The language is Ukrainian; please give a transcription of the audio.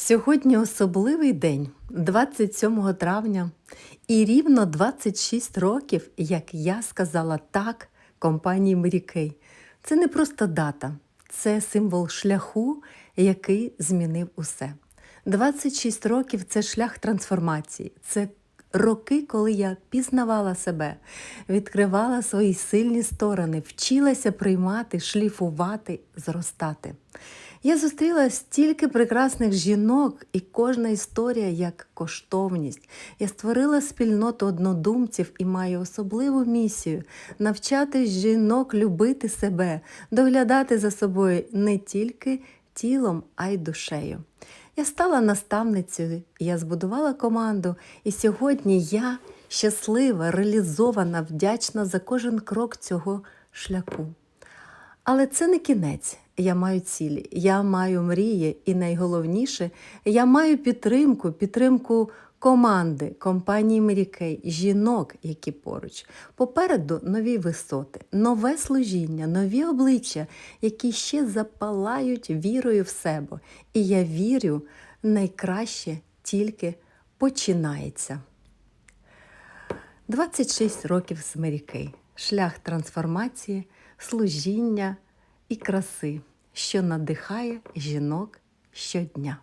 Сьогодні особливий день, 27 травня, і рівно 26 років, як я сказала так компанії Мрікей. Це не просто дата, це символ шляху, який змінив усе. 26 років це шлях трансформації, це роки, коли я пізнавала себе, відкривала свої сильні сторони, вчилася приймати, шліфувати, зростати. Я зустріла стільки прекрасних жінок, і кожна історія як коштовність. Я створила спільноту однодумців і маю особливу місію навчати жінок любити себе, доглядати за собою не тільки тілом, а й душею. Я стала наставницею, я збудувала команду, і сьогодні я щаслива, реалізована, вдячна за кожен крок цього шляху. Але це не кінець. Я маю цілі, я маю мрії, і найголовніше, я маю підтримку, підтримку команди, компанії Мрікей, жінок, які поруч. Попереду нові висоти, нове служіння, нові обличчя, які ще запалають вірою в себе. І я вірю, найкраще тільки починається. 26 років з Мрікей. Шлях трансформації, служіння і краси, що надихає жінок щодня.